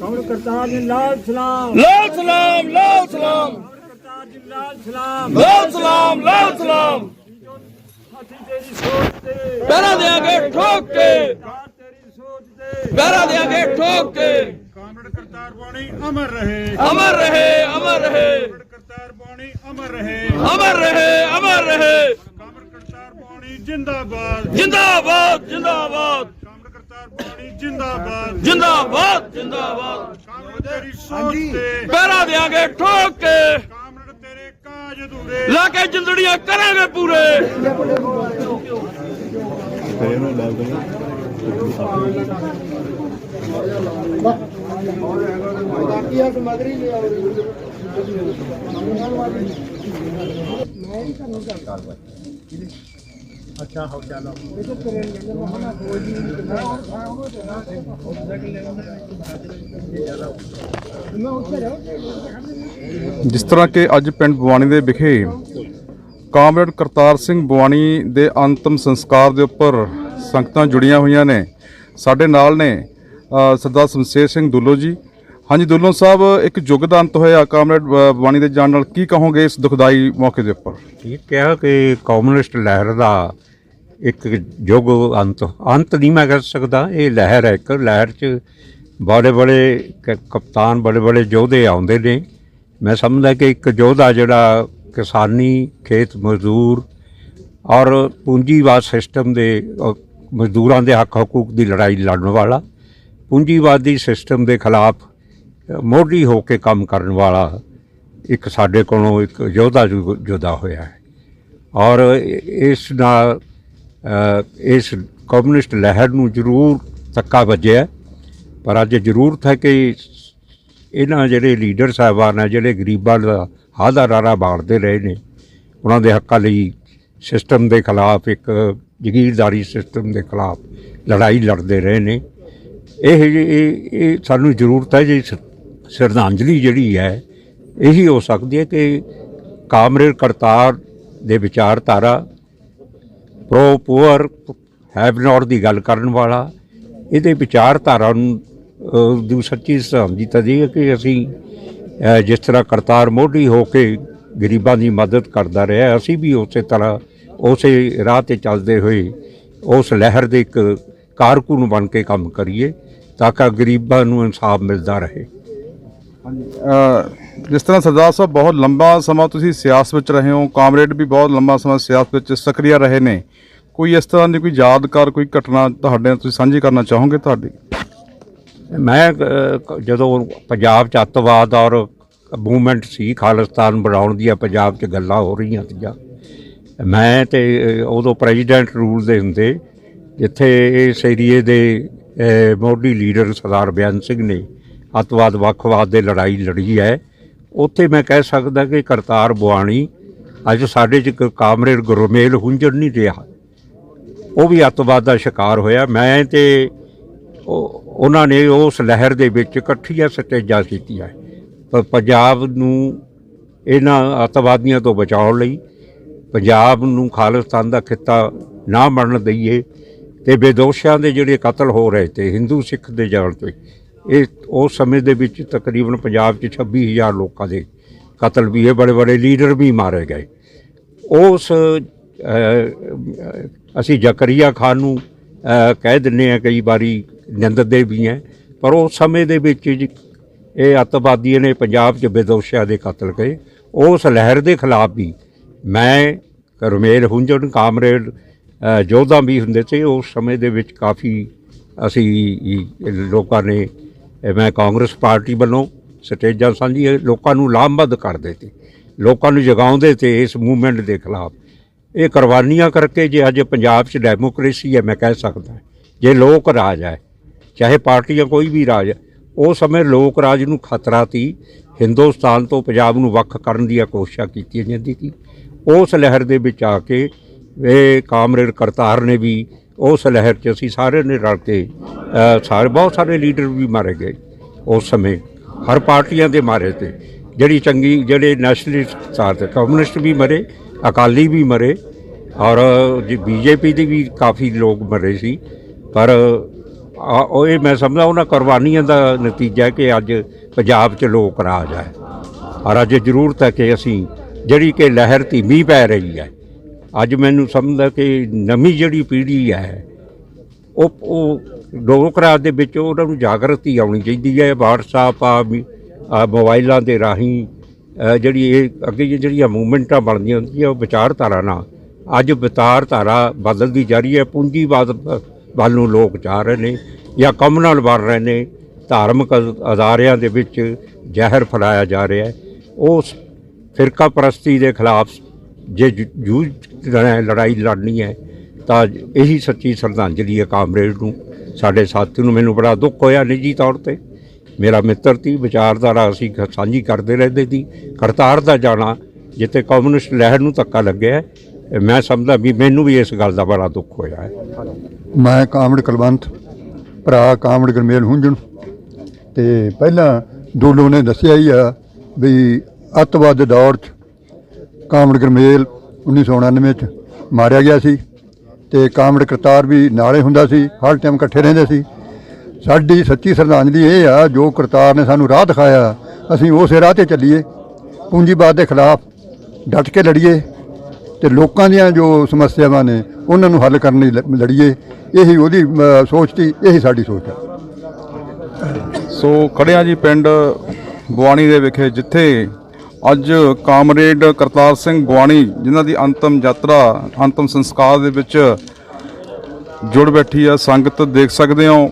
ਕੌਣ ਕਰਤਾਰ ਜੀ? ਲਾਲ ਸਲਾਮ। ਲਾਲ ਸਲਾਮ ਲਾਲ ਸਲਾਮ। ਕੌਣ ਕਰਤਾਰ ਜੀ? ਲਾਲ ਸਲਾਮ। ਲਾਲ ਸਲਾਮ ਲਾਲ ਸਲਾਮ। ਸਾਥੀ ਤੇਰੀ ਸੋਚ ਤੇ ਪਹਿਰਾ ਦੇਾਂਗੇ ਠੋਕ ਕੇ। ਕਾਰ ਤੇਰੀ ਸੋਚ ਤੇ। ਪਹਿਰਾ ਦੇਾਂਗੇ ਠੋਕ ਕੇ। ਕਾਮਰੇਡ ਕਰਤਾਰ ਬਾਣੀ ਅਮਰ ਰਹੇ। ਅਮਰ ਰਹੇ ਅਮਰ ਰਹੇ। ਕਰਤਾਰ ਬਾਣੀ ਅਮਰ ਰਹੇ। ਅਮਰ ਰਹੇ ਅਮਰ ਰਹੇ। ਕਾਮਰੇਡ ਕਰਤਾਰ ਬਾਣੀ ਜਿੰਦਾਬਾਦ। ਜਿੰਦਾਬਾਦ ਜਿੰਦਾਬਾਦ। ਜਿੰਦਾਬਾਦ। ਜਿੰਦਾਬਾਦ। ਜਿੰਦਾਬਾਦ। ਕਾਮਰੇਡ ਤੇਰੀ ਸੋਚ ਤੇ। ਪਹਿਰਾ ਦੇਾਂਗੇ ਠੋਕ ਕੇ। ਕਾਮਰੇਡ ਤੇਰੇ ਕਾਜ ਅਧੂਰੇ। ਲਾ ਕੇ ਜਿੰਦੜੀਆਂ ਕਰਾਂਗੇ ਪੂਰੇ। ਜਿਸ ਤਰ੍ਹਾਂ ਕਿ ਅੱਜ ਪਿੰਡ ਬਵਾਨੀ ਦੇ ਵਿਖੇ ਕਾਮਰੇਡ ਕਰਤਾਰ ਸਿੰਘ ਬਵਾਨੀ ਦੇ ਅੰਤਮ ਸੰਸਕਾਰ ਦੇ ਉੱਪਰ ਸੰਗਤਾਂ ਜੁੜੀਆਂ ਹੋਈਆਂ ਨੇ। ਸਾਡੇ ਨਾਲ ਨੇ ਅ, ਸਰਦਾਰ ਸ਼ਮਸ਼ੇਰ ਸਿੰਘ ਦੁੱਲੋ ਜੀ। ਹਾਂਜੀ ਦੁੱਲੋ ਸਾਹਿਬ ਇੱਕ ਯੁੱਗ ਦਾ ਅੰਤ ਹੋਇਆ ਕਾਮਰੇਡ ਅ, ਬਵਾਨੀ ਦੇ ਜਾਣ ਨਾਲ। ਕੀ ਕਹੋਗੇ ਇਸ ਦੁਖਦਾਈ ਮੌਕੇ ਦੇ ਉੱਪਰ? ਇਹ ਕਿਹਾ ਕਿ ਕਮਿਊਨਿਸਟ ਲਹਿਰ ਦਾ ਇੱਕ ਯੁੱਗ ਅੰਤ ਅੰਤ ਨਹੀਂ ਮੈਂ ਕਹਿ ਸਕਦਾ, ਇਹ ਲਹਿਰ ਹੈ ਇੱਕ, ਲਹਿਰ 'ਚ ਬੜੇ ਬੜੇ ਕ- ਕਪਤਾਨ ਬੜੇ ਬੜੇ ਯੋਧੇ ਆਉਂਦੇ ਨੇ। ਮੈਂ ਸਮਝਦਾ ਕਿ ਇੱਕ ਯੋਧਾ ਜਿਹੜਾ ਕਿਸਾਨੀ ਖੇਤ ਮਜ਼ਦੂਰ ਔਰ ਪੂੰਜੀਵਾਦ ਸਿਸਟਮ ਦੇ ਮਜ਼ਦੂਰਾਂ ਦੇ ਹੱਕ ਹਕੂਕ ਦੀ ਲੜਾਈ ਲੜਨ ਵਾਲਾ, ਪੂੰਜੀਵਾਦੀ ਸਿਸਟਮ ਦੇ ਖਿਲਾਫ ਮੋਢੀ ਹੋ ਕੇ ਕੰਮ ਕਰਨ ਵਾਲਾ ਇੱਕ ਸਾਡੇ ਕੋਲੋਂ ਇੱਕ ਯੋਧਾ ਜੁ- ਜੁਦਾ ਹੋਇਆ ਹੈ। ਔਰ ਇਸ ਨਾਲ ਇਸ ਕਮਿਊਨਿਸਟ ਲਹਿਰ ਨੂੰ ਜ਼ਰੂਰ ਧੱਕਾ ਵੱਜਿਆ ਪਰ ਅੱਜ ਜ਼ਰੂਰਤ ਹੈ ਕਿ ਇਹਨਾਂ ਜਿਹੜੇ ਲੀਡਰ ਸਾਹਿਬਾਨ ਆ ਜਿਹੜੇ ਗਰੀਬਾਂ ਦਾ ਹਾਦਾ ਰਾਰਾ ਬਾੜਦੇ ਰਹੇ ਨੇ, ਉਹਨਾਂ ਦੇ ਹੱਕਾਂ ਲਈ ਸਿਸਟਮ ਦੇ ਖਿਲਾਫ, ਇੱਕ ਜ਼ਗੀਰਦਾਰੀ ਸਿਸਟਮ ਦੇ ਖਿਲਾਫ ਲੜਾਈ ਲੜਦੇ ਰਹੇ ਨੇ। ਇਹ ਇਹ ਇਹ ਸਾਨੂੰ ਜ਼ਰੂਰਤ ਹੈ ਜੀ ਸ਼ਰਧਾਂਜਲੀ ਜਿਹੜੀ ਹੈ, ਇਹੀ ਹੋ ਸਕਦੀ ਹੈ ਕਿ ਕਾਮਰੇਡ ਕਰਤਾਰ ਦੇ ਵਿਚਾਰਧਾਰਾ ਪ੍ਰੋ ਪੂਅਰ ਹੈਵ ਨਾਟ ਦੀ ਗੱਲ ਕਰਨ ਵਾਲਾ। ਇਹਦੇ ਵਿਚਾਰਧਾਰਾ ਨੂੰ ਦੀ ਸੱਚੀ ਸਮਝੀ ਤਾਂ ਜੀ ਕਿ ਅਸੀਂ ਜਿਸ ਤਰ੍ਹਾਂ ਕਰਤਾਰ ਮੋਢੀ ਹੋ ਕੇ ਗਰੀਬਾਂ ਦੀ ਮਦਦ ਕਰਦਾ ਰਿਹਾ, ਅਸੀਂ ਵੀ ਉਸੇ ਤਰ੍ਹਾਂ, ਉਸੇ ਰਾਹ ਤੇ ਚੱਲਦੇ ਹੋਏ, ਉਸ ਲਹਿਰ ਦੇ ਇੱਕ ਕਾਰਕੁਨ ਬਣ ਕੇ ਕੰਮ ਕਰੀਏ, ਤਾਂ ਕਿ ਗਰੀਬਾਂ ਨੂੰ ਇਨਸਾਫ ਮਿਲਦਾ ਰਹੇ। ਜਿਸ ਤਰ੍ਹਾਂ ਸਰਦਾਰ ਸਾਹਿਬ ਬਹੁਤ ਲੰਬਾ ਸਮਾਂ ਤੁਸੀਂ ਸਿਆਸਤ ਵਿੱਚ ਰਹੇ ਹੋ, ਕਾਮਰੇਡ ਵੀ ਬਹੁਤ ਲੰਬਾ ਸਮਾਂ ਸਿਆਸਤ ਵਿੱਚ ਸਕਰੀਆ ਰਹੇ ਨੇ। ਕੋਈ ਇਸ ਤਰ੍ਹਾਂ ਦੀ ਕੋਈ ਯਾਦਗਾਰ, ਕੋਈ ਘਟਨਾ ਤੁਹਾਡੇ ਨਾਲ ਤੁਸੀਂ ਸਾਂਝੀ ਕਰਨਾ ਚਾਹੋਗੇ ਤੁਹਾਡੀ? ਮੈਂ ਜਦੋਂ ਪੰਜਾਬ ਚ ਅੱਤਵਾਦ ਔਰ ਮੂਵਮੈਂਟ ਸੀ, ਖਾਲਿਸਤਾਨ ਬਣਾਉਣ ਦੀਆਂ ਪੰਜਾਬ 'ਚ ਗੱਲਾਂ ਹੋ ਰਹੀਆਂ ਸੀਆਂ ਮੈਂ ਤੇ ਉਦੋਂ ਪ੍ਰੈਜ਼ੀਡੈਂਟ ਰੂਲ ਦੇ ਹੁੰਦੇ, ਜਿੱਥੇ ਇਸ ਏਰੀਏ ਦੇ ਮੋਢੀ ਲੀਡਰ ਸਰਦਾਰ ਬਿਆਨ ਸਿੰਘ ਨੇ ਅੱਤਵਾਦ ਵੱਖਵਾਦ ਦੇ ਲੜਾਈ ਲੜੀ ਹੈ। ਉੱਥੇ ਮੈਂ ਕਹਿ ਸਕਦਾ ਕਿ ਕਰਤਾਰ ਬੁਆਣੀ ਅੱਜ ਸਾਡੇ 'ਚ ਇੱਕ ਕਾਮਰੇਡ ਗੁਰਮੇਲ ਹੁੰਜਣ ਨਹੀਂ ਰਿਹਾ। ਉਹ ਵੀ ਅੱਤਵਾਦ ਦਾ ਸ਼ਿਕਾਰ ਹੋਇਆ। ਮੈਂ ਤੇ ਉਹਨਾਂ ਨੇ ਉਸ ਲਹਿਰ ਦੇ ਵਿੱਚ ਇਕੱਠੀਆਂ ਸਟੇਜਾਂ ਕੀਤੀਆਂ। ਪਰ ਪੰਜਾਬ ਨੂੰ ਇਹਨਾਂ ਅੱਤਵਾਦੀਆਂ ਤੋਂ ਬਚਾਉਣ ਲਈ, ਪੰਜਾਬ ਨੂੰ ਖਾਲਿਸਤਾਨ ਦਾ ਖਿੱਤਾ ਨਾ ਬਣਨ ਦਈਏ ਤੇ ਬੇਦੋਸ਼ਾਂ ਦੇ ਜਿਹੜੇ ਕਤਲ ਹੋ ਰਹੇ ਤੇ ਹਿੰਦੂ ਸਿੱਖ ਦੇ ਜਾਣ ਤੇ ਇਹ ਉਸ ਸਮੇਂ ਦੇ ਵਿੱਚ ਤਕਰੀਬਨ ਪੰਜਾਬ 'ਚ 26000 ਲੋਕਾਂ ਦੇ ਕਤਲ ਵੀ ਹੈ ਬੜੇ ਬੜੇ ਲੀਡਰ ਵੀ ਮਾਰੇ ਗਏ। ਉਸ ਅਸੀਂ ਜ਼ਕਰੀਆ ਖਾਨ ਨੂੰ ਕਹਿ ਦਿੰਨੇ ਆ ਕਈ ਵਾਰੀ ਨਿੰਦਦੇ ਵੀ ਹੈ ਪਰ ਉਸ ਸਮੇਂ ਦੇ ਵਿੱਚ ਜੀ ਇਹ ਅੱਤਵਾਦੀਆਂ ਨੇ ਪੰਜਾਬ 'ਚ ਬੇਦੋਸ਼ਿਆਂ ਦੇ ਕਤਲ ਕਰੇ ਉਸ ਲਹਿਰ ਦੇ ਖਿਲਾਫ ਵੀ ਮੈਂ ਰਮੇਲ ਹੁੰਜਣ ਕਾਮਰੇਡ ਅਹ, ਯੋਧਾ ਵੀ ਹੁੰਦੇ ਸੀ ਉਸ ਸਮੇਂ ਦੇ ਵਿੱਚ ਕਾਫੀ ਅਸੀਂ ਲੋਕਾਂ ਨੇ ਇਹ ਮੈਂ ਕਾਂਗਰਸ ਪਾਰਟੀ ਵੱਲੋਂ ਸਟੇਜਾਂ ਸਾਂਝੀਆਂ ਲੋਕਾਂ ਨੂੰ ਲਾਮਬੱਧ ਕਰਦੇ ਤੇ ਲੋਕਾਂ ਨੂੰ ਜਗਾਉਂਦੇ ਤੇ ਇਸ ਮੂਵਮੈਂਟ ਦੇ ਖਿਲਾਫ। ਇਹ ਕੁਰਬਾਨੀਆਂ ਕਰਕੇ ਜੇ ਅੱਜ ਪੰਜਾਬ 'ਚ ਡੈਮੋਕ੍ਰੇਸੀ ਹੈ ਮੈਂ ਕਹਿ ਸਕਦਾ ਜੇ ਲੋਕ ਰਾਜ ਹੈ ਚਾਹੇ ਪਾਰਟੀਆਂ ਕੋਈ ਵੀ ਰਾਜ ਹੈ, ਉਹ ਸਮੇਂ ਲੋਕ ਰਾਜ ਨੂੰ ਖਤਰਾ ਸੀ ਹਿੰਦੁਸਤਾਨ ਤੋਂ ਪੰਜਾਬ ਨੂੰ ਵੱਖ ਕਰਨ ਦੀਆਂ ਕੋਸ਼ਿਸ਼ਾਂ ਕੀਤੀਆਂ ਜਾਂਦੀ ਸੀ। ਉਸ ਲਹਿਰ ਦੇ ਵਿੱਚ ਆ ਕੇ ਇਹ ਕਾਮਰੇਡ ਕਰਤਾਰ ਨੇ ਵੀ ਉਸ ਲਹਿਰ 'ਚ ਅਸੀਂ ਸਾਰੇ ਨੇ ਰਲ ਕੇ ਸਾਰੇ, ਬਹੁਤ ਸਾਰੇ ਲੀਡਰ ਵੀ ਮਾਰੇ ਗਏ ਉਸ ਸਮੇਂ, ਹਰ ਪਾਰਟੀਆਂ ਦੇ ਮਾਰੇ ਤੇ। ਜਿਹੜੀ ਚੰਗੀ, ਜਿਹੜੇ ਨੈਸ਼ਨਲਿਸਟ ਸਾਰ ਤੇ ਕਮਿਊਨਿਸਟ ਵੀ ਮਰੇ, ਅਕਾਲੀ ਵੀ ਮਰੇ, ਔਰ ਜੀ, ਬੀਜੇਪੀ ਦੇ ਵੀ ਕਾਫੀ ਲੋਕ ਮਰੇ ਸੀ। ਪਰ ਉਹ ਇਹ ਮੈਂ ਸਮਝਦਾ ਉਹਨਾਂ ਕੁਰਬਾਨੀਆਂ ਦਾ ਨਤੀਜਾ ਹੈ ਕਿ ਅੱਜ ਪੰਜਾਬ 'ਚ ਲੋਕ ਰਾਜ ਹੈ। ਔਰ ਅੱਜ ਜ਼ਰੂਰਤ ਹੈ ਕਿ ਅਸੀਂ, ਜਿਹੜੀ ਕਿ ਲਹਿਰ ਧੀਮੀ ਪੈ ਰਹੀ ਹੈ ਅੱਜ ਮੈਨੂੰ ਸਮਝਦਾ ਕਿ ਨਵੀਂ ਜਿਹੜੀ ਪੀੜ੍ਹੀ ਹੈ ਉਹ ਉਹ ਲੋਕ ਰਾਜ ਦੇ ਵਿੱਚ ਉਹਨਾਂ ਨੂੰ ਜਾਗਰਤੀ ਆਉਣੀ ਚਾਹੀਦੀ ਹੈ WhatsApp ਆ ਵੀ- ਆ ਮੋਬਾਈਲਾਂ ਦੇ ਰਾਹੀਂ ਅ, ਜਿਹੜੀ ਇਹ ਅੱਗੇ ਦੀਆਂ ਜਿਹੜੀਆਂ ਮੂਵਮੈਂਟਾਂ ਬਣਦੀਆਂ ਹੁੰਦੀਆਂ ਉਹ ਵਿਚਾਰਧਾਰਾ ਨਾਲ ਅੱਜ ਵਿਚਾਰਧਾਰਾ ਬਦਲਦੀ ਜਾ ਰਹੀ ਹੈ ਪੂੰਜੀਵਾਦ ਵ ਵੱਲ ਨੂੰ ਲੋਕ ਜਾ ਰਹੇ ਨੇ ਜਾਂ ਕਮਿਊਨਲ ਬਣ ਰਹੇ ਨੇ ਧਾਰਮਿਕ ਅਦ- ਅਦਾਰਿਆਂ ਦੇ ਵਿੱਚ ਜ਼ਹਿਰ ਫੈਲਾਇਆ ਜਾ ਰਿਹਾ ਹੈ। ਉਸ ਫਿਰਕਾ ਪ੍ਰਸਤੀ ਦੇ ਖਿਲਾਫ ਜੇ ਜੂ- ਜੂਝ ਲੜਾਈ ਲੜਾਈ ਲੜਨੀ ਹੈ, ਤਾਂ ਇਹੀ ਸੱਚੀ ਸ਼ਰਧਾਂਜਲੀ ਹੈ ਕਾਮਰੇਡ ਨੂੰ। ਸਾਡੇ ਸਾਥੀ ਨੂੰ ਮੈਨੂੰ ਬੜਾ ਦੁੱਖ ਹੋਇਆ ਨਿੱਜੀ ਤੌਰ ਤੇ। ਮੇਰਾ ਮਿੱਤਰ ਸੀ, ਵਿਚਾਰਧਾਰਾ ਅਸੀਂ ਸਾਂਝੀ ਕਰਦੇ ਰਹਿੰਦੇ ਸੀ। ਕਰਤਾਰ ਦਾ ਜਾਣਾ, ਜਿੱਥੇ ਕਮਿਊਨਿਸਟ ਲਹਿਰ ਨੂੰ ਧੱਕਾ ਲੱਗਿਆ ਮੈਂ ਸਮਝਦਾ ਵੀ ਮੈਨੂੰ ਵੀ ਇਸ ਗੱਲ ਦਾ ਬੜਾ ਦੁੱਖ ਹੋਇਆ ਹੈ। ਮੈਂ ਕਾਮੜ ਕਲਵੰਤ, ਭਰਾ ਕਾਮੜ ਗਰਮੇਲ ਹੁੰਜਣ। ਤੇ ਪਹਿਲਾਂ ਡੋਲੋ ਨੇ ਦੱਸਿਆ ਹੀ ਆ ਵੀ ਅੱਤਵਾਦ ਦੌਰ 'ਚ ਕਾਮੜ ਗਰਮੇਲ 1999 ਚ ਮਾਰਿਆ ਗਿਆ ਸੀ ਤੇ ਕਾਮੜ ਕਰਤਾਰ ਵੀ ਨਾਲੇ ਹੁੰਦਾ ਸੀ, ਹਰ ਟਾਈਮ ਇਕੱਠੇ ਰਹਿੰਦੇ ਸੀ। ਸਾਡੀ ਸੱਚੀ ਸ਼ਰਧਾਂਜਲੀ ਇਹ ਆ, ਜੋ ਕਰਤਾਰ ਨੇ ਸਾਨੂੰ ਰਾਹ ਦਿਖਾਇਆ, ਅਸੀਂ ਉਸੇ ਰਾਹ ਤੇ ਚੱਲੀਏ। ਪੂੰਜੀਵਾਦ ਦੇ ਖਿਲਾਫ ਡਟ ਕੇ ਲੜੀਏ ਤੇ ਲੋਕਾਂ ਦੀਆਂ ਜੋ ਸਮੱਸਿਆਵਾਂ ਨੇ, ਉਹਨਾਂ ਨੂੰ ਹੱਲ ਕਰਨ ਲਈ ਲ- ਲੜੀਏ। ਇਹੀ ਉਹਦੀ ਸੋਚ ਸੀ, ਇਹੀ ਸਾਡੀ ਸੋਚ ਹੈ ਸੋ ਖੜਿਆ ਜੀ ਪਿੰਡ ਬਵਾਣੀ ਦੇ ਵਿਖੇ ਜਿੱਥੇ ਅੱਜ ਕਾਮਰੇਡ ਕਰਤਾਰ ਸਿੰਘ ਬਵਾਣੀ ਜਿਨ੍ਹਾਂ ਦੀ ਅੰਤਮ ਯਾਤਰਾ, ਅੰਤਮ ਸੰਸਕਾਰ ਦੇ ਵਿੱਚ ਜੁੜ ਬੈਠੀ ਆ, ਸੰਗਤ ਦੇਖ ਸਕਦੇ ਹੋ।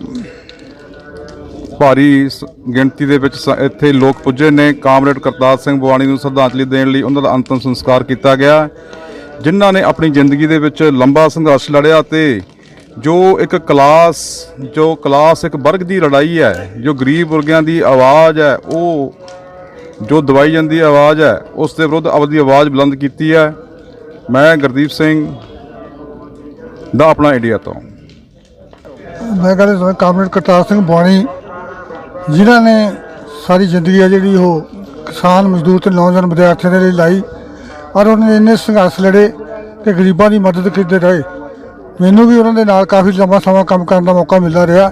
ਭਾਰੀ ਸ- ਗਿਣਤੀ ਦੇ ਵਿੱਚ ਸ- ਇੱਥੇ ਲੋਕ ਪੁੱਜੇ ਨੇ। ਕਾਮਰੇਡ ਕਰਤਾਰ ਸਿੰਘ ਬਵਾਣੀ ਨੂੰ ਸ਼ਰਧਾਂਜਲੀ ਦੇਣ ਲਈ ਉਹਨਾਂ ਦਾ ਅੰਤਮ ਸੰਸਕਾਰ ਕੀਤਾ ਗਿਆ। ਜਿਨ੍ਹਾਂ ਨੇ ਆਪਣੀ ਜ਼ਿੰਦਗੀ ਦੇ ਵਿੱਚ ਲੰਬਾ ਸੰਘਰਸ਼ ਲੜਿਆ ਤੇ ਜੋ ਇੱਕ ਕਲਾਸ, ਜੋ ਕਲਾਸ ਇੱਕ ਵਰਗ ਦੀ ਲੜਾਈ ਹੈ, ਜੋ ਗਰੀਬ ਵਰਗਿਆਂ ਦੀ ਆਵਾਜ਼ ਹੈ, ਉਹ ਜੋ ਦਵਾਈ ਜਾਂਦੀ ਆਵਾਜ਼ ਹੈ, ਉਸ ਦੇ ਵਿਰੁੱਧ ਆਪਦੀ ਆਵਾਜ਼ ਬੁਲੰਦ ਕੀਤੀ ਹੈ। ਮੈਂ ਗੁਰਦੀਪ ਸਿੰਘ ਦਾ ਆਪਣਾ ਇੰਡੀਆ ਤੋਂ। ਮੈਂ ਕਹਿੰਦਾ ਕਾਮਰੇਡ ਕਰਤਾਰ ਸਿੰਘ ਬਾਣੀ, ਜਿਨ੍ਹਾਂ ਨੇ ਸਾਰੀ ਜ਼ਿੰਦਗੀ ਹੈ ਜਿਹੜੀ ਉਹ ਕਿਸਾਨ ਮਜ਼ਦੂਰ ਤੇ ਨੌਜਵਾਨ ਵਿਦਿਆਰਥੀਆਂ ਦੇ ਲਈ ਲਾਈ, ਔਰ ਉਹਨਾਂ ਨੇ ਇੰਨੇ ਸੰਘਰਸ਼ ਲੜੇ ਕਿ ਗਰੀਬਾਂ ਦੀ ਮਦਦ ਕਰਦੇ ਰਹੇ। ਮੈਨੂੰ ਵੀ ਉਹਨਾਂ ਦੇ ਨਾਲ ਕਾਫੀ ਲੰਬਾ ਸਮਾਂ ਕੰਮ ਕਰਨ ਦਾ ਮੌਕਾ ਮਿਲਦਾ ਰਿਹਾ,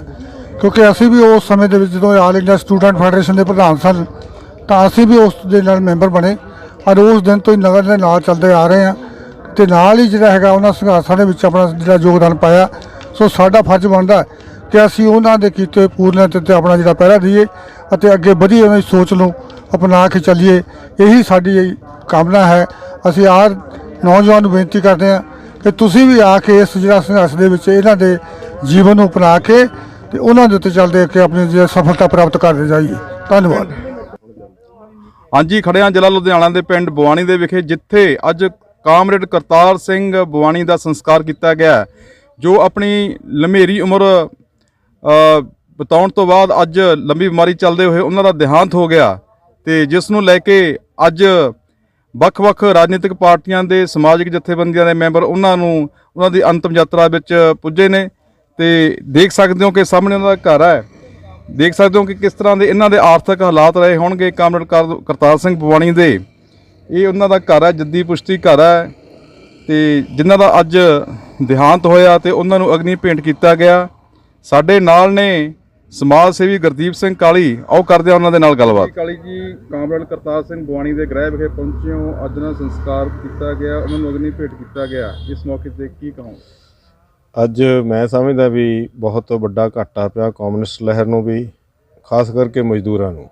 ਕਿਉਂਕਿ ਅਸੀਂ ਵੀ ਉਸ ਸਮੇਂ ਦੇ ਵਿੱਚ ਜਦੋਂ ਆਲ ਇੰਡੀਆ ਸਟੂਡੈਂਟ ਫੈਡਰੇਸ਼ਨ ਦੇ ਪ੍ਰਧਾਨ ਸਨ ਤਾਂ ਅਸੀਂ ਵੀ ਉਸ ਦੇ ਨਾਲ ਮੈਂਬਰ ਬਣੇ ਔਰ ਉਸ ਦਿਨ ਤੋਂ ਹੀ ਨਗਰ ਦੇ ਨਾਲ ਚੱਲਦੇ ਆ ਰਹੇ ਹਾਂ ਤੇ ਨਾਲ ਹੀ ਜਿਹੜਾ ਹੈਗਾ ਉਹਨਾਂ ਸੰਘਰਸ਼ਾਂ ਦੇ ਵਿੱਚ ਆਪਣਾ ਜਿਹੜਾ ਯੋਗਦਾਨ ਪਾਇਆ। ਸੋ ਸਾਡਾ ਫਰਜ਼ ਬਣਦਾ ਕਿ ਅਸੀਂ ਉਹਨਾਂ ਦੇ ਕੀਤੇ ਹੋਏ ਪੂਰਨ ਤੇ ਆਪਣਾ ਜਿਹੜਾ ਪਹਿਰਾ ਦਈਏ ਅਤੇ ਅੱਗੇ ਵਧੀਆ ਉਹਨਾਂ ਦੀ ਸੋਚ ਨੂੰ ਅਪਣਾ ਕੇ ਚੱਲੀਏ। ਇਹੀ ਸਾਡੀ ਕਾਮਨਾ ਹੈ। ਅਸੀਂ ਆਹ ਨੌਜਵਾਨ ਨੂੰ ਬੇਨਤੀ ਕਰਦੇ ਹਾਂ ਕਿ ਤੁਸੀਂ ਵੀ ਆ ਕੇ ਇਸ ਜਿਹੜਾ ਸੰਘਰਸ਼ ਦੇ ਵਿੱਚ ਇਹਨਾਂ ਦੇ ਜੀਵਨ ਨੂੰ ਅਪਣਾ ਕੇ ਤੇ ਉਹਨਾਂ ਦੇ ਉੱਤੇ ਚੱਲਦੇ ਕਿ ਆਪਣੀ ਜਿਹੜਾ ਸਫਲਤਾ ਪ੍ਰਾਪਤ ਕਰਦੇ ਜਾਈਏ। ਧੰਨਵਾਦ। ਹਾਂਜੀ ਖੜਿਆ ਜ਼ਿਲ੍ਹਾ ਲੁਧਿਆਣਾ ਦੇ ਪਿੰਡ ਬਵਾਣੀ ਦੇ ਵਿਖੇ ਜਿੱਥੇ ਅੱਜ ਕਾਮਰੇਡ ਕਰਤਾਰ ਸਿੰਘ ਬਵਾਣੀ ਦਾ ਸੰਸਕਾਰ ਕੀਤਾ ਗਿਆ ਜੋ ਆਪਣੀ ਲੰਮੇਰੀ ਉਮਰ ਅ, ਬਿਤਾਉਣ ਤੋਂ ਬਾਅਦ ਅੱਜ ਲੰਬੀ ਬਿਮਾਰੀ ਚੱਲਦੇ ਹੋਏ ਉਹਨਾਂ ਦਾ ਦੇਹਾਂਤ ਹੋ ਗਿਆ ਤੇ ਜਿਸ ਨੂੰ ਲੈ ਕੇ ਅੱਜ ਵੱਖ-ਵੱਖ ਰਾਜਨੀਤਿਕ ਪਾਰਟੀਆਂ ਦੇ ਸਮਾਜਿਕ ਜਥੇਬੰਦੀਆਂ ਦੇ ਮੈਂਬਰ ਉਹਨਾਂ ਨੂੰ ਉਹਨਾਂ ਦੀ ਅੰਤਮ ਯਾਤਰਾ ਵਿੱਚ ਪੁੱਜੇ ਨੇ ਤੇ ਦੇਖ ਸਕਦੇ ਹੋ ਕਿ ਸਾਹਮਣੇ ਉਹਨਾਂ ਦਾ ਘਰ ਹੈ। ਦੇਖ ਸਕਦੇ ਹੋ ਕਿ ਕਿਸ ਤਰ੍ਹਾਂ ਦੇ ਇਹਨਾਂ ਦੇ ਆਰਥਿਕ ਹਾਲਾਤ ਰਹੇ ਹੋਣਗੇ। ਕਾਮਰੇਡ ਕਰ- ਕਰਤਾਰ ਸਿੰਘ ਬਵਾਣੀ ਦੇ। ਇਹ ਉਹਨਾਂ ਦਾ ਘਰ ਹੈ, ਜੱਦੀ ਪੁਸ਼ਤੀ ਘਰ ਹੈ। ਤੇ ਜਿਨ੍ਹਾਂ ਦਾ ਅੱਜ ਦੇਹਾਂਤ ਹੋਇਆ ਤੇ ਉਹਨਾਂ ਨੂੰ ਅਗਨੀ ਭੇਂਟ ਕੀਤਾ ਗਿਆ। ਸਾਡੇ ਨਾਲ ਨੇ ਸਮਾਜ ਸੇਵੀ ਗੁਰਦੀਪ ਸਿੰਘ ਕਾਲੀ। ਆਓ ਕਰਦੇ ਆ ਉਹਨਾਂ ਦੇ ਨਾਲ ਗੱਲਬਾਤ। ਕਾਲੀ ਜੀ, ਕਾਮਰੇਡ ਕਰਤਾਰ ਸਿੰਘ ਬਵਾਣੀ ਦੇ ਗ੍ਰਹਿ ਵਿਖੇ ਪਹੁੰਚੇ ਹੋ। ਅੱਜ ਦਾ ਸੰਸਕਾਰ ਕੀਤਾ ਗਿਆ, ਉਹਨਾਂ ਨੂੰ ਅਗਨੀ ਭੇਟ ਕੀਤਾ ਗਿਆ। ਇਸ ਮੌਕੇ ਤੇ ਕੀ ਕਹੋ ਅੱਜ ਮੈਂ ਸਮਝਦਾ ਵੀ ਬਹੁਤ ਵੱਡਾ ਘਾਟਾ ਪਿਆ ਕਮਿਊਨਿਸਟ ਲਹਿਰ ਨੂੰ ਵੀ, ਖਾਸ ਕਰਕੇ ਮਜ਼ਦੂਰਾਂ ਨੂੰ।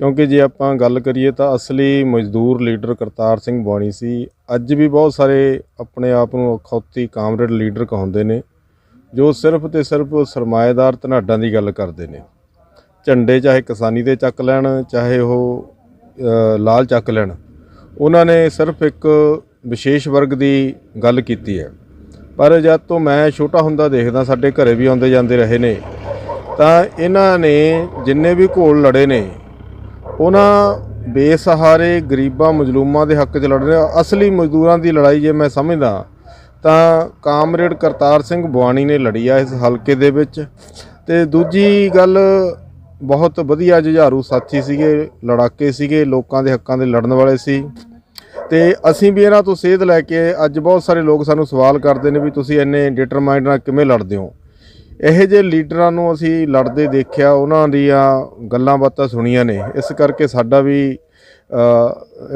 ਕਿਉਂਕਿ ਜੇ ਆਪਾਂ ਗੱਲ ਕਰੀਏ ਤਾਂ ਅਸਲੀ ਮਜ਼ਦੂਰ ਲੀਡਰ ਕਰਤਾਰ ਸਿੰਘ ਬਾਣੀ ਸੀ। ਅੱਜ ਵੀ ਬਹੁਤ ਸਾਰੇ ਆਪਣੇ ਆਪ ਨੂੰ ਅਖੌਤੀ ਕਾਮਰੇਡ ਲੀਡਰ ਕਹਾਉਂਦੇ ਨੇ, ਜੋ ਸਿਰਫ ਤੇ ਸਿਰਫ ਸਰਮਾਏਦਾਰ ਧਨਾਡਾਂ ਦੀ ਗੱਲ ਕਰਦੇ ਨੇ। ਝੰਡੇ ਚਾਹੇ ਕਿਸਾਨੀ ਦੇ ਚੱਕ ਲੈਣ, ਚਾਹੇ ਉਹ ਲਾਲ ਚੱਕ ਲੈਣ, ਉਹਨਾਂ ਨੇ ਸਿਰਫ ਇੱਕ ਵਿਸ਼ੇਸ਼ ਵਰਗ ਦੀ ਗੱਲ ਕੀਤੀ ਹੈ। ਪਰ ਜਦ ਤੋਂ ਮੈਂ ਛੋਟਾ ਹੁੰਦਾ ਦੇਖਦਾ ਸਾਡੇ ਘਰੇ ਵੀ ਆਉਂਦੇ ਜਾਂਦੇ ਰਹੇ ਨੇ, ਤਾਂ ਇਹਨਾਂ ਨੇ ਜਿੰਨੇ ਵੀ ਘੋਲ ਲੜੇ ਨੇ, ਉਹਨਾਂ ਬੇਸਹਾਰੇ ਗਰੀਬਾਂ ਮਜ਼ਲੂਮਾਂ ਦੇ ਹੱਕ 'ਚ ਲੜ ਰਹੇ ਅਸਲੀ ਮਜ਼ਦੂਰਾਂ ਦੀ ਲੜਾਈ ਜੇ ਮੈਂ ਸਮਝਦਾ, ਤਾਂ ਕਾਮਰੇਡ ਕਰਤਾਰ ਸਿੰਘ ਬਵਾਨੀ ਨੇ ਲੜੀ ਆ ਇਸ ਹਲਕੇ ਦੇ ਵਿੱਚ। ਤੇ ਦੂਜੀ ਗੱਲ, ਬਹੁਤ ਵਧੀਆ ਜੁਝਾਰੂ ਸਾਥੀ ਸੀਗੇ, ਲੜਾਕੇ ਸੀਗੇ, ਲੋਕਾਂ ਦੇ ਹੱਕਾਂ ਦੇ ਲੜਨ ਵਾਲੇ ਸੀ। ਤੇ ਅਸੀਂ ਵੀ ਇਹਨਾਂ ਤੋਂ ਸੇਧ ਲੈ ਕੇ ਅੱਜ ਬਹੁਤ ਸਾਰੇ ਲੋਕ ਸਾਨੂੰ ਸਵਾਲ ਕਰਦੇ ਨੇ ਵੀ ਤੁਸੀਂ ਇੰਨੇ ਡਿਟਰਮਾਈਂਡ ਨਾਲ ਕਿਵੇਂ ਲੜਦੇ ਹੋ? ਇਹੋ ਜਿਹੇ ਲੀਡਰਾਂ ਨੂੰ ਅਸੀਂ ਲੜਦੇ ਦੇਖਿਆ, ਉਹਨਾਂ ਦੀਆਂ ਗੱਲਾਂ ਬਾਤਾਂ ਸੁਣੀਆਂ ਨੇ। ਇਸ ਕਰਕੇ ਸਾਡਾ ਵੀ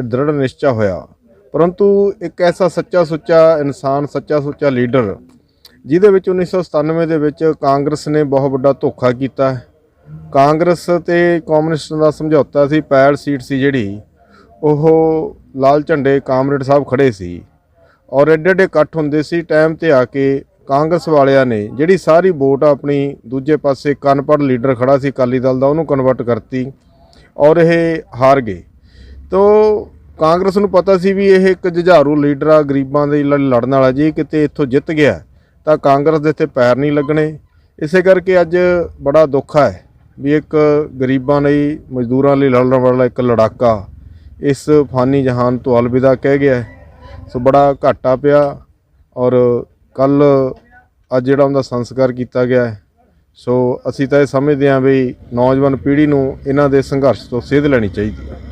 ਦ੍ਰਿੜ ਨਿਸ਼ਚਾ ਹੋਇਆ। ਪਰੰਤੂ ਇੱਕ ਐਸਾ ਸੱਚਾ ਸੁੱਚਾ ਇਨਸਾਨ ਸੱਚਾ ਸੁੱਚਾ ਲੀਡਰ, ਜਿਹਦੇ ਵਿੱਚ 1997 ਦੇ ਵਿੱਚ ਕਾਂਗਰਸ ਨੇ ਬਹੁਤ ਵੱਡਾ ਧੋਖਾ ਕੀਤਾ। ਕਾਂਗਰਸ ਤੇ ਕਮਿਊਨਿਸਟਾਂ ਦਾ ਸਮਝੌਤਾ ਸੀ, ਪੈੜ ਸੀਟ ਸੀ ਜਿਹੜੀ, ਉਹ ਲਾਲ ਝੰਡੇ ਕਾਮਰੇਡ ਸਾਹਿਬ ਖੜੇ ਸੀ ਔਰ ਐਡੇ ਐਡੇ ਇਕੱਠ ਹੁੰਦੇ ਸੀ ਟਾਈਮ ਤੇ ਆ ਕੇ ਕਾਂਗਰਸ ਵਾਲਿਆਂ ਨੇ ਜਿਹੜੀ ਸਾਰੀ ਵੋਟ ਆਪਣੀ ਦੂਜੇ ਪਾਸੇ ਕਨਪੜ ਲੀਡਰ ਖੜਾ ਸੀ, ਅਕਾਲੀ ਦਲ ਦਾ, ਉਹਨੂੰ ਕਨਵਰਟ ਕਰਤੀ ਔਰ ਇਹ ਹਾਰ ਗਏ। ਤੋ ਕਾਂਗਰਸ ਨੂੰ ਪਤਾ ਸੀ ਵੀ ਇਹ ਇੱਕ ਜੁਝਾਰੂ ਲੀਡਰ ਆ, ਗਰੀਬਾਂ ਦੇ ਲਈ ਲੜਨ ਵਾਲਾ, ਜੀ ਕਿਤੇ ਇੱਥੋਂ ਜਿੱਤ ਗਿਆ, ਤਾਂ ਕਾਂਗਰਸ ਦੇ ਇੱਥੇ ਪੈਰ ਨਹੀਂ ਲੱਗਣੇ। ਇਸੇ ਕਰਕੇ ਅੱਜ ਬੜਾ ਦੁੱਖ ਹੈ ਵੀ ਇੱਕ ਗਰੀਬਾਂ ਲਈ, ਮਜ਼ਦੂਰਾਂ ਲਈ, ਲੜਨ ਵਾਲਾ ਇੱਕ ਲੜਾਕਾ ਇਸ ਫਾਨੀ ਜਹਾਨ ਤੋਂ ਅਲਵਿਦਾ ਕਹਿ ਗਿਆ ਹੈ। ਸੋ ਬੜਾ ਘਾਟਾ ਪਿਆ ਔਰ ਕੱਲ ਅੱਜ ਜਿਹੜਾ ਉਹਦਾ ਸੰਸਕਾਰ ਕੀਤਾ ਗਿਆ ਹੈ ਸੋ ਅਸੀਂ ਤਾਂ ਇਹ ਸਮਝਦੇ ਹਾਂ ਵੀ ਨੌਜਵਾਨ ਪੀੜ੍ਹੀ ਨੂੰ ਇਹਨਾਂ ਦੇ ਸੰਘਰਸ਼ ਤੋਂ ਸੇਧ ਲੈਣੀ ਚਾਹੀਦੀ ਹੈ